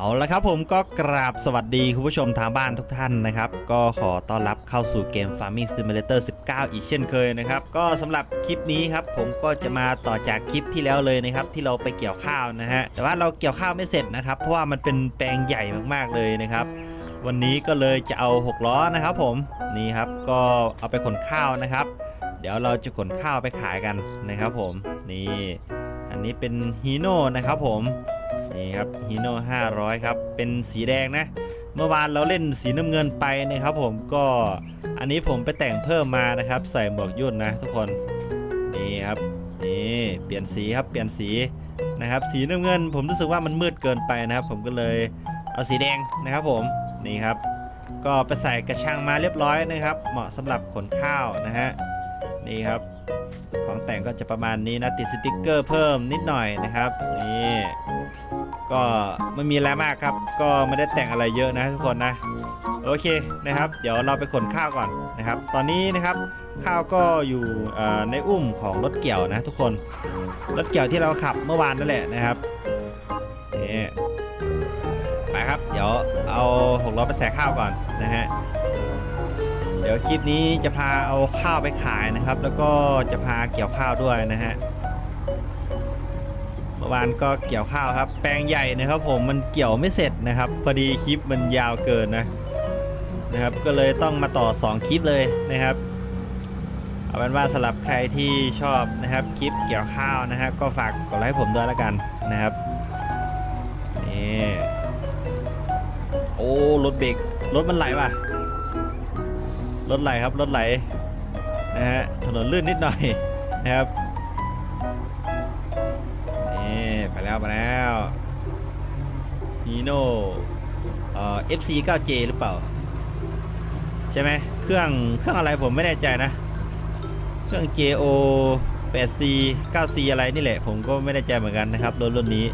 เอาละครับผมก็กราบสวัสดีคุณผู้ชมทางบ้านทุกท่านนะครับ ก็ขอต้อนรับเข้าสู่เกม Farming Simulator 19 อีกเช่นเคยนะครับ ก็สำหรับคลิปนี้ครับผมก็จะมาต่อจากคลิปที่แล้วเลยนะครับ ที่เราไปเกี่ยวข้าวนะฮะแต่ว่าเราเกี่ยวข้าวไม่เสร็จนะครับ เพราะว่ามันเป็นแปลงใหญ่มากๆเลยนะครับ วันนี้ก็เลยจะเอา 6 ล้อนะครับ ผมนี่ครับก็เอาไปขนข้าวนะครับ เดี๋ยวเราจะขนข้าวไปขายกันนะครับ ผมนี่อันนี้เป็นฮีโน่นะครับผม นี่ครับฮีโน่500 ครับ เป็นสีแดงนะ เมื่อวานเราเล่นสีน้ำเงินไปนะครับผมก็อันนี้ผมไปแต่งเพิ่มมานะครับ ใส่หมวกยุ่นนะทุกคนนี่ครับนี่เปลี่ยนสีครับเปลี่ยนสีนะครับ สีน้ำเงิน ผมรู้สึกว่ามันมืดเกินไปนะครับ ผมก็เลยเอาสีแดงนะครับผมนี่ครับ ก็ไปใส่กระชังมาเรียบร้อยนะครับ เหมาะสำหรับขนข้าวนะฮะนี่ครับของแต่งก็จะประมาณนี้นะติดสติกเกอร์เพิ่มนิดหน่อยนะครับนี่ ก็ไม่มีอะไรมากครับ ก็ไม่ได้แต่งอะไรเยอะนะทุกคนนะ โอเคนะครับ เดี๋ยวเราไปขนข้าวก่อนนะครับ ตอนนี้นะครับข้าวก็อยู่ในอุ้มของรถเกี่ยวนะทุกคน รถเกี่ยวที่เราขับเมื่อวานนั่นแหละนะครับนี่ไปครับเดี๋ยวเอาหกล้อไปแสกข้าวก่อนนะฮะเดี๋ยวคลิปนี้จะพาเอาข้าวไปขายนะครับ แล้วก็จะพาเกี่ยวข้าวด้วยนะฮะ วานก็เกี่ยวข้าวครับ แปลงใหญ่นะครับผมมันเกี่ยวไม่เสร็จนะครับ พอดีคลิปมันยาวเกินนะนะครับ ก็เลยต้องมาต่อ 2 คลิปเลยนะครับ เอาเป็นว่าสำหรับใครที่ชอบนะครับคลิปเกี่ยวข้าวนะฮะก็ฝากกดไลค์ให้ผมด้วยแล้วกันนะครับนี่โอ้รถเบรกรถมันไหลว่ะรถไหลครับรถไหลนะฮะถนนลื่นนิดหน่อยนะครับ แล้วไปแล้วฮีโน่เอ่อ FC 9J หรือเปล่า ใช่ไหมเครื่องเครื่องอะไรผมไม่แน่ใจนะ เครื่อง JO 8C 9C อะไรนี่แหละ ผมก็ไม่แน่ใจเหมือนกันนะครับรถรุ่นนี้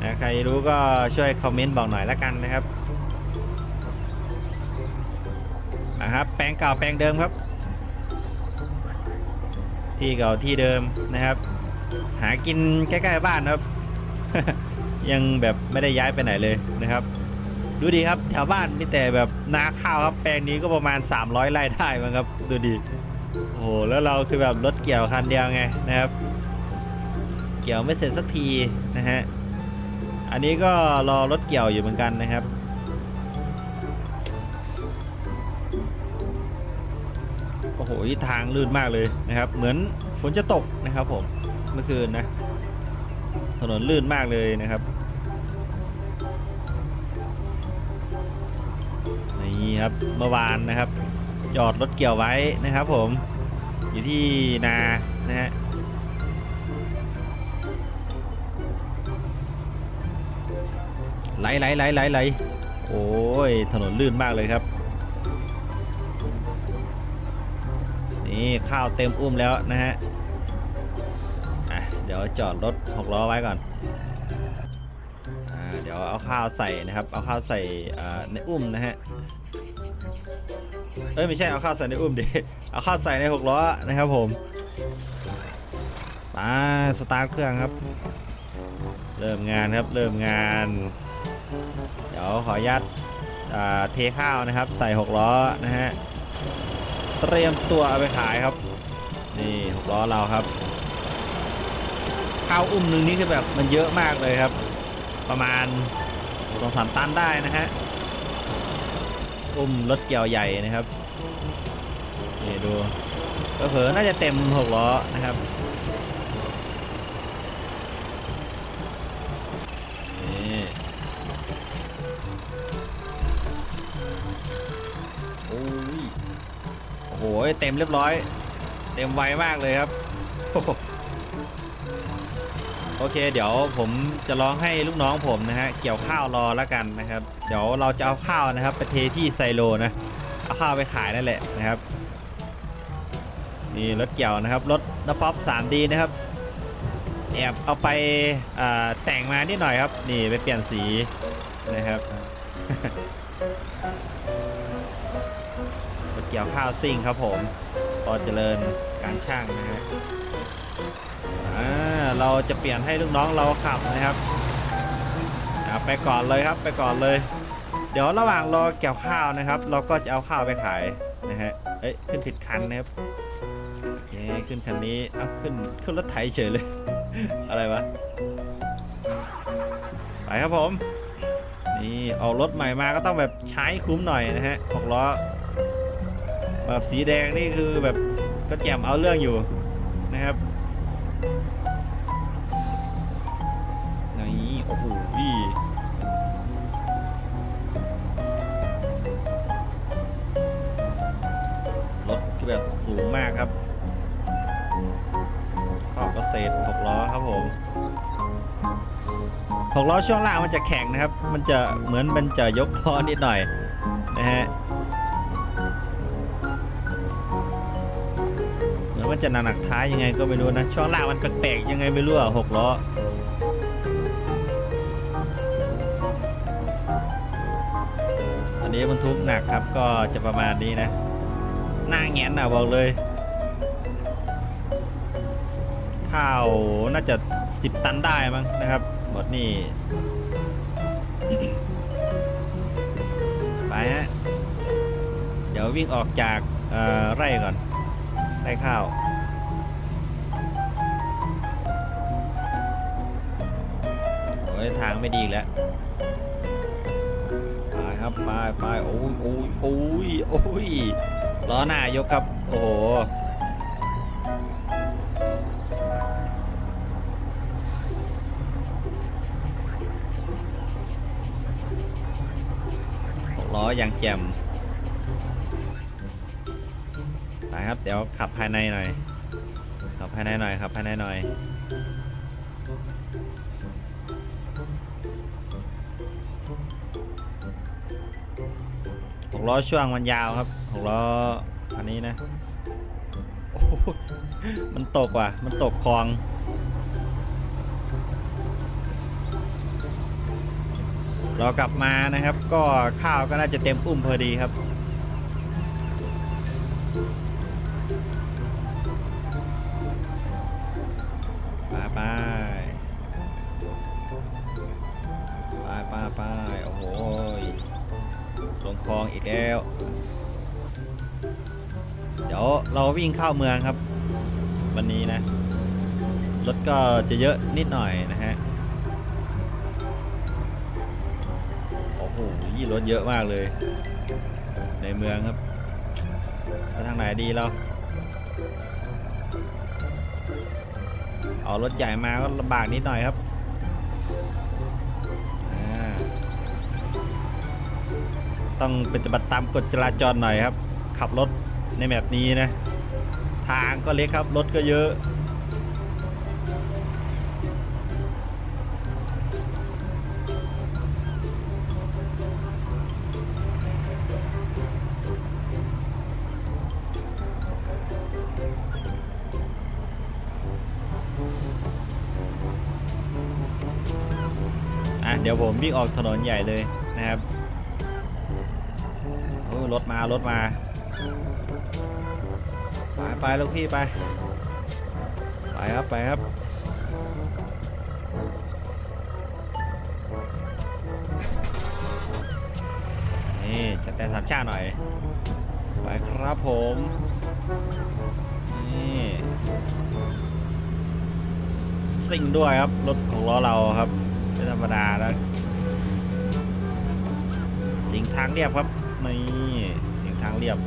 นะใครรู้ก็ช่วยคอมเมนต์บอกหน่อยละกันนะครับนะครับแปลงเก่าแปลงเดิมครับ ที่เก่าที่เดิมนะครับ หากินใกล้ๆบ้านครับ ยังแบบไม่ได้ย้ายไปไหนเลยนะครับ ดูดีครับแถวบ้านมีแต่แบบนาข้าวครับแปลงนี้ก็ประมาณ 300ไร่ได้มั้งครับ ดูดีโอ้โหแล้วเราคือแบบรถเกี่ยวคันเดียวไงนะครับ เกี่ยวไม่เสร็จสักทีนะฮะอันนี้ก็รอรถเกี่ยวอยู่เหมือนกันนะครับโอ้โหทางลื่นมากเลยนะครับ เหมือนฝนจะตกนะครับผม เมื่อคืนนะ ถนนลื่นมากเลยนะครับนี่ครับเมื่อวานนะครับ จอดรถเกี่ยวไว้นะครับ ผมอยู่ที่นานะฮะไหลไหลไหลไหลไหลโอ้ยถนนลื่นมากเลยครับนี่ข้าวเต็มอุ้มแล้วนะฮะ ดี๋ยวจอดรถหกล้อไว้ก่อนอเดี๋ยวเอาข้าวใส่นะครับ เอาข้าวใส่ในอุ้มนะฮะ เอ้ยไม่ใช่เอาข้าวใส่ในอุ้มดิ เอาข้าวใส่ในหกล้อนะครับผมมาสตาร์ทเครื่องครับ เริ่มงานครับเริ่มงาน เดี๋ยวขออนุญาตเทข้าวนะครับ ใส่หกล้อนะฮะ เตรียมตัวเอาไปขายครับ นี่หกล้อเราครับ ข้าวอุ้มหนึ่งนี่คือแบบมันเยอะมากเลยครับ ประมาณสองสามตันได้นะฮะอุ้มรถเกี่ยวใหญ่นะครับนี่ดูก็เผลอๆน่าจะเต็มหกล้อนะครับนี่โอ้ยโอ้โหเต็มเรียบร้อย เต็มไวมากเลยครับ โอเค เดี๋ยวผมจะลองให้ลูกน้องผมนะฮะเกี่ยวข้าวรอแล้วกันนะครับ เดี๋ยวเราจะเอาข้าวนะครับไปเทที่ไซโลนะเอาข้าวไปขายนั่นแหละนะครับนี่รถเกี่ยวนะครับรถนป๊อป 3D นะครับแอบเอาไปาแต่งมานิดหน่อยครับ นี่ไปเปลี่ยนสีนะครับรถเกี่ยวข้าวซิ่งครับผมปอเจริญการช่างนะฮะ เราจะเปลี่ยนให้ลูกน้องเราขับนะครับไปก่อนเลยครับไปก่อนเลย เดี๋ยวระหว่างรอเกี่ยวข้าวนะครับ เราก็จะเอาข้าวไปขายนะฮะเอ้ยขึ้นผิดคันนะครับโอเคขึ้นคันนี้เอาขึ้นขึ้นรถไถเฉยเลย อะไรวะไปครับผม นี่ออกรถใหม่มาก็ต้องแบบใช้คุ้มหน่อยนะฮะหกล้อแบบสีแดงนี่คือแบบก็แจ่มเอาเรื่องอยู่นะครับ สูงมากครับก็เกษตรหกล้อครับผมหกล้อช่วงล่างมันจะแข็งนะครับ มันจะเหมือนมันจะยกล้อนิดหน่อยนะฮะเหมือนมันจะหนักๆท้ายยังไงก็ไม่รู้นะช่วงล่างมันแปลกๆยังไงไม่รู้อะหกล้ออันนี้บรรทุกหนักครับก็จะประมาณนี้นะ หน้าแงนอะบอกเลย ข้าวน่าจะ 10 ตันได้มั้งนะครับหมดนี่ไปฮะ เดี๋ยววิ่งออกจากไร่ก่อน ไร่ข้าวโอ้ยทางไม่ดีแล้วไปครับไปไปโอ้ยโอ้ยโอ้ยโอ้ย ล้อหน้ายกครับ โอ้โหล้อยังแจ่มไปครับ เดี๋ยวขับภายในหน่อย ขับภายในหน่อยขับภายในหน่อยหกล้อช่วงมันยาวครับ หกล้ออันนี้นะโอ้มันตกว่ะ มันตกคลองเรากลับมานะครับ ก็ข้าวก็น่าจะเต็มอุ้มพอดีครับ เราวิ่งเข้าเมืองครับ วันนี้นะ รถก็จะเยอะนิดหน่อยนะฮะ โอ้โหยี่รถเยอะมากเลย ในเมืองครับไปทางไหนดีเราเอารถใหญ่มาก็ลำบากนิดหน่อยครับต้องปฏิบัติตามกฎจราจรหน่อยครับ ขับรถ ในแบบนี้นะ ทางก็เล็กครับ รถก็เยอะ อะ เดี๋ยวผมวิ่งออกถนนใหญ่เลยนะครับโอ้รถมารถมา ไปไปลูกพี่ไป ไปครับไปครับนี่จัดแต่สามชาติหน่อย ไปครับผมนี่ซิ่งด้วยครับ รถของล้อเราครับไม่ธรรมดานะสิงทางเรียบครับนี่สิงทางเรียบ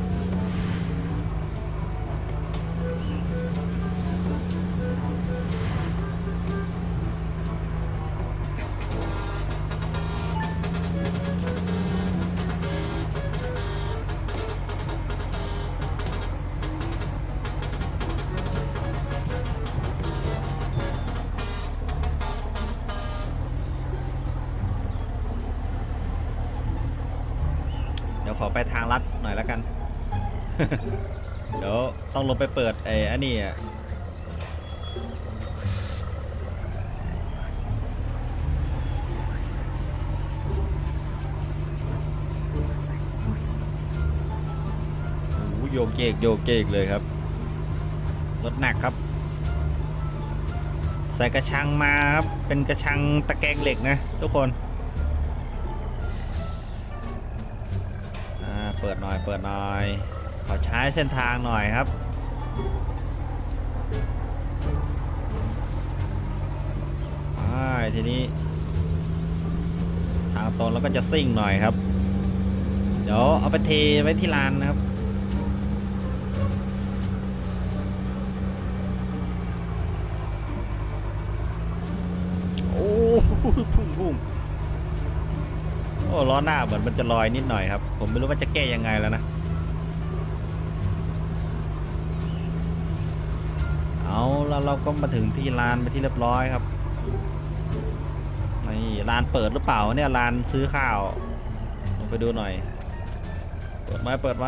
ขอไปทางลัดหน่อยแล้วกัน เดี๋ยวต้องลงไปเปิดไอ้อันนี้อะโหโยกเยกโยกเยกเลยครับ รถหนักครับ ใส่กระชังมาครับ เป็นกระชังตะแกรงเหล็กนะทุกคน เปิดหน่อยเปิดหน่อย ขอใช้เส้นทางหน่อยครับไปทีนี้ ทางตรงแล้วก็จะซิ่งหน่อยครับ เดี๋ยวเอาไปเทไว้ที่ลานนะครับโอ้โหพุ่งพุ่ง อ้ล้อหน้าเหมือนมันจะลอยนิดหน่อยครับ ผมไม่รู้ว่าจะแก้ยังไงแล้วนะ เอาแล้วเราก็มาถึงที่ลานไปที่เรียบร้อยครับนี่ร้านเปิดหรือเปล่าเนี่ยร้านซื้อข้าวลงไปดูหน่อย เปิดไหมเปิดไหม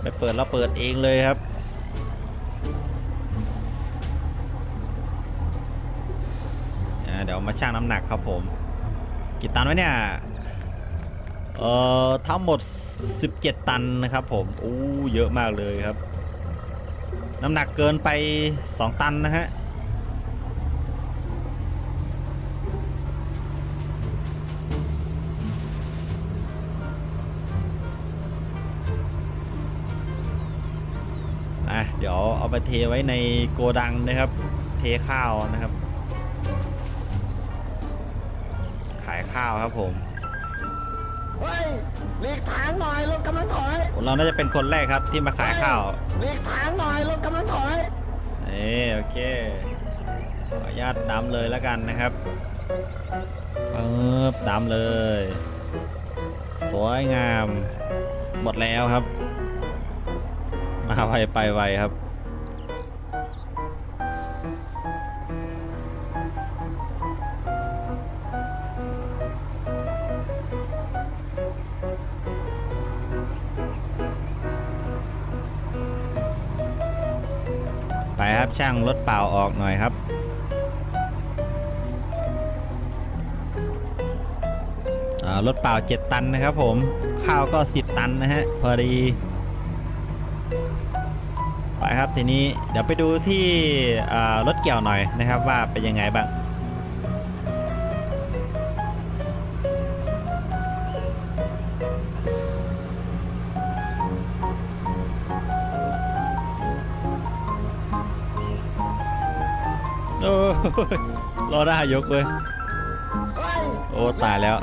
ไม่เปิดแล้วเปิดเองเลยครับเดี๋ยวมาชั่งน้ำหนักครับผม กี่ตันไว้เนี่ย เอ่อ ทั้งหมด 17 ตันนะครับผมอู้เยอะมากเลยครับ น้ำหนักเกินไป 2 ตันนะฮะอะเดี๋ยวเอาไปเทไว้ในโกดังนะครับ เทข้าวนะครับ ขายข้าวครับผมเฮ้ยหลีกทางหน่อยรถกำลังถอยเราน่าจะเป็นคนแรกครับที่มาขายข้าวหลีกทางหน่อยรถกำลังถอยนี่โอเคขออนุญาตดำเลยแล้วกันนะครับปึ๊บดำเลย สวยงาม หมดแล้วครับ มาไวไปไวครับ ครับช่างรถเปล่าออกหน่อยครับ รถเปล่า 7 ตันนะครับผม ข้าวก็ 10 ตันนะฮะ พอดี ไปครับทีนี้เดี๋ยวไปดูที่รถเกี่ยวหน่อยนะครับว่าเป็นยังไงบ้าง รอได้ยกเลยเฮ้ยโอ้ ตายแล้ว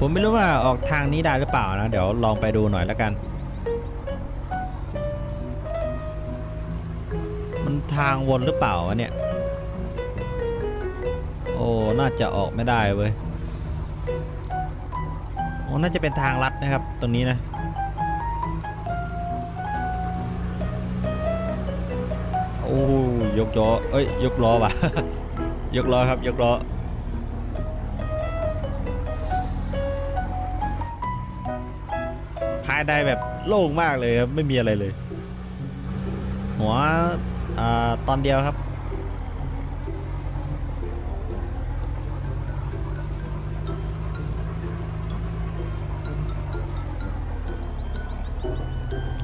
ผมไม่รู้ว่าออกทางนี้ได้หรือเปล่านะ เดี๋ยวลองไปดูหน่อยแล้วกัน ทางวนหรือเปล่าวะเนี่ย โอ้ น่าจะออกไม่ได้เว้ย โอ้ น่าจะเป็นทางลัดนะครับ ตรงนี้นะ โอ้ยกล้อเอ้ย ยกล้อว่ะ ยกล้อครับ ยกล้อภายในแบบโล่งมากเลยครับ ไม่มีอะไรเลย หัว อ่าตอนเดียวครับ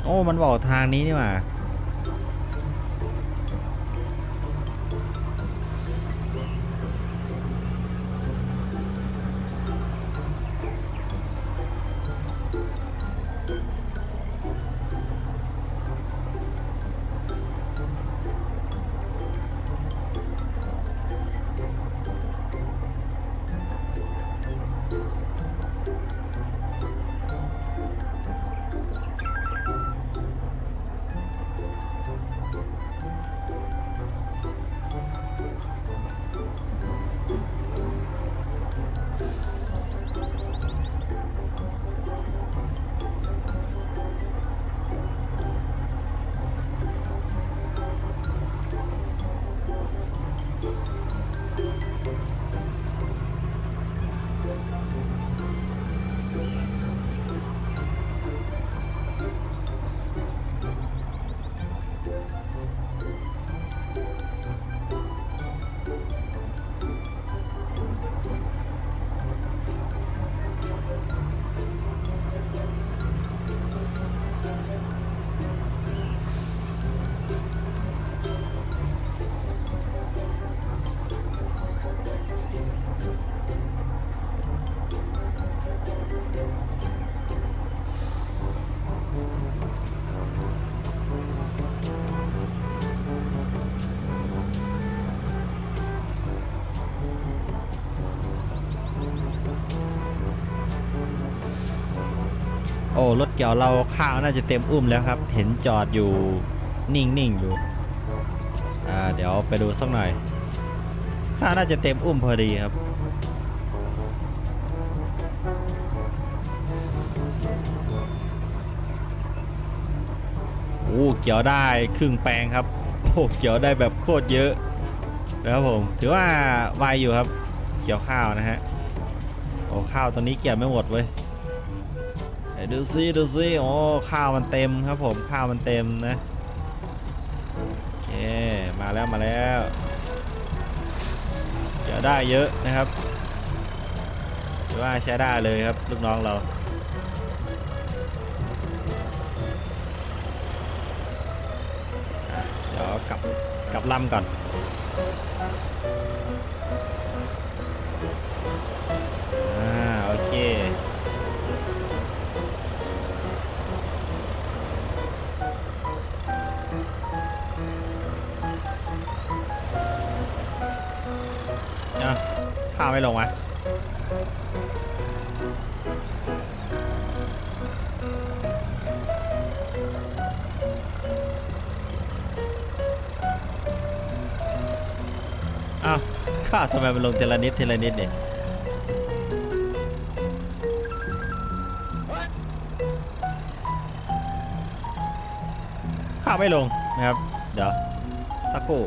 โอ้ มันบอกทางนี้นี่หว่า โอ้รถเกี่ยวเราข้าวน่าจะเต็มอุ้มแล้วครับ เห็นจอดอยู่นิ่งๆอยู่อ่าเดี๋ยวไปดูสักหน่อยข้าวน่าจะเต็มอุ้มพอดีครับโอ้เกี่ยวได้ครึ่งแปลงครับโอ้เกี่ยวได้แบบโคตรเยอะนะครับผมถือว่าไวอยู่ครับ เกี่ยวข้าวนะฮะโอ้ข้าวตอนนี้เกี่ยวไม่หมดเว้ย ดูซิดูซิโอ้ข้าวมันเต็มครับผมข้าวมันเต็มนะโอเคมาแล้วมาแล้วเกี่ยวได้เยอะนะครับถือว่าใช้ได้เลยครับลูกน้องเราเดี๋ยวกลับกลับลำก่อน ข้าไม่ลงวะอ้าวข้าทำไมมันลงทีละนิดทีละนิดเนี่ยข้าไม่ลงนะครับ เดี๋ยวสักครู่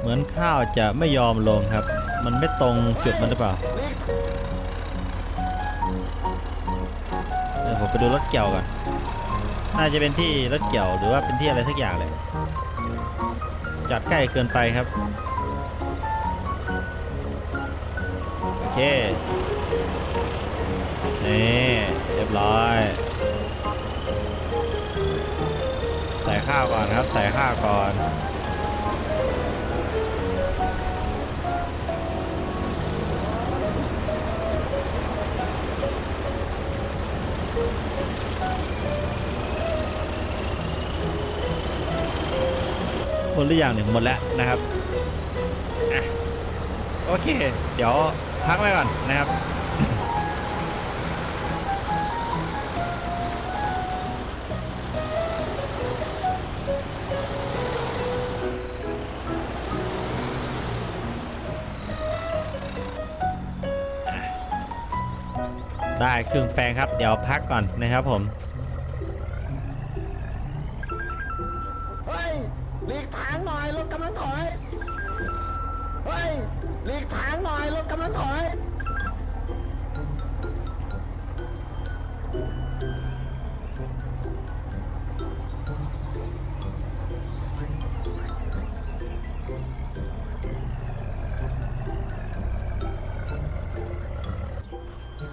เหมือนข้าวจะไม่ยอมลงครับ มันไม่ตรงจุดมันหรือเปล่าเดี๋ยวผมไปดูรถเกี่ยวก่อน น่าจะเป็นที่รถเกี่ยวหรือว่าเป็นที่อะไรสักอย่างเลยจอดใกล้เกินไปครับ โอเค นี่เรียบร้อย ใส่ข้าวก่อนครับ ใส่ข้าวก่อน หมดหรือยังเนี่ยหมดแล้วนะครับอะโอเค เดี๋ยวพักไว้ก่อนนะครับได้ครึ่งแปลงครับ เดี๋ยวพักก่อนนะครับผม หลีกทางหน่อยรถกำลังถอย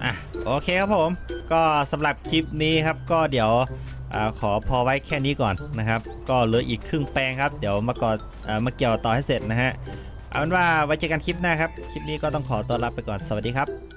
อะโอเคครับผม ก็สำหรับคลิปนี้ครับก็เดี๋ยวอาขอพอไว้แค่นี้ก่อนนะครับ ก็เหลืออีกครึ่งแปลงครับ เดี๋ยวมากอดอามาเกี่ยวต่อให้เสร็จนะฮะ เอาเป็นว่าไว้เจอกันคลิปหน้าครับ คลิปนี้ก็ต้องขอตัวลาไปก่อน สวัสดีครับ